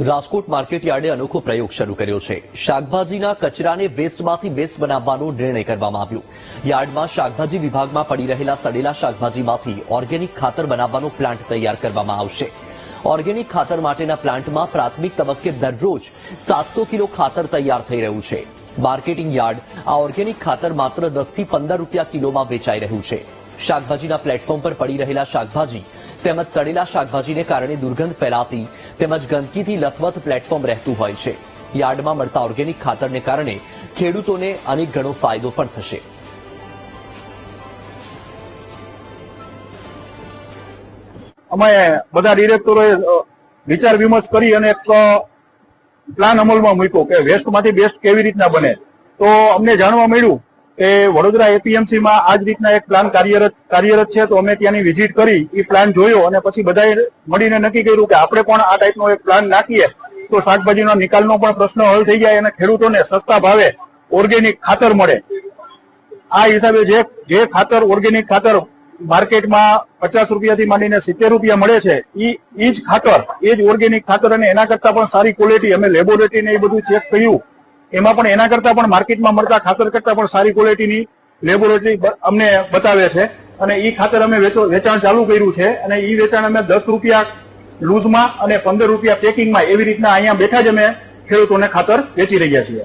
Rajkot market અનોખો પ્રયોગ શરૂ કર્યો છે. શાકભાજીના કચરાને વેસ્ટમાંથી બેસ્ટ બનાવવાનો નિર્ણય કરવામાં આવ્યો. યાર્ડમાં શાકભાજી વિભાગમાં પડી રહેલા સડેલા શાકભાજીમાંથી ઓર્ગેનિક ખાતર બનાવવાનો પ્લાન્ટ તૈયાર કરવામાં આવશે. ઓર્ગેનિક ખાતર માટેના પ્લાન્ટમાં પ્રાથમિક તબક્કે દરરોજ સાતસો કિલો ખાતર તૈયાર થઈ રહ્યું છે. માર્કેટિંગ યાર્ડ આ ઓર્ગેનિક ખાતર માત્ર દસથી પંદર રૂપિયા કિલોમાં વેચાઈ રહ્યું છે. શાકભાજીના પ્લેટફોર્મ પર પડી રહેલા શાકભાજી તેમજ સડેલા શાકભાજીને કારણે દુર્ગંધ ફેલાતી તેમજ ગંદકીથી લથવથ પ્લેટફોર્મ રહેતું હોય છે. યાર્ડમાં મળતા ઓર્ગેનિક ખાતરને કારણે ખેડૂતોને અનેક ગણો ફાયદો પણ થશે. અમે બધા ડિરેક્ટરોએ વિચાર વિમર્શ કરી અને એક પ્લાન અમલમાં મૂક્યો કે વેસ્ટમાંથી બેસ્ટ કેવી રીતના બને. તો અમને જાણવા મળ્યું કે વડોદરા એપીએમસી માં આ જ રીતના એક પ્લાન કાર્યરત કાર્યરત છે, તો અમે ત્યાંની વિઝિટ કરી એ પ્લાન જોયો અને પછી બધાએ મળીને નક્કી કર્યું કે આપણે પણ આ ટાઈપનો એક પ્લાન નાખીએ. તો શાકભાજીનો નિકાલનો પણ પ્રશ્ન હલ થઈ જાય અને ખેડૂતોને સસ્તા ભાવે ઓર્ગેનિક ખાતર મળે. આ હિસાબે જે જે ખાતર, ઓર્ગેનિક ખાતર માર્કેટમાં પચાસ રૂપિયાથી માંડીને સિત્તેર રૂપિયા મળે છે એ ઈ જ ખાતર, એ જ ઓર્ગેનિક ખાતર અને એના કરતા પણ સારી ક્વોલિટી અમે લેબોરેટરી ને એ બધું ચેક કર્યું. એમાં પણ એના કરતા પણ માર્કેટમાં મળતા ખાતર કરતા પણ સારી ક્વોલિટીની લેબોરેટરી અમને બતાવે છે. અને એ ખાતર અમે વેચો- વેચાણ ચાલુ કર્યું છે અને ઈ વેચાણ અમે દસ રૂપિયા લૂઝમાં અને પંદર રૂપિયા પેકિંગમાં એવી રીતના અહીંયા બેઠા જ અમે ખેડૂતોને ખાતર વેચી રહ્યા છીએ.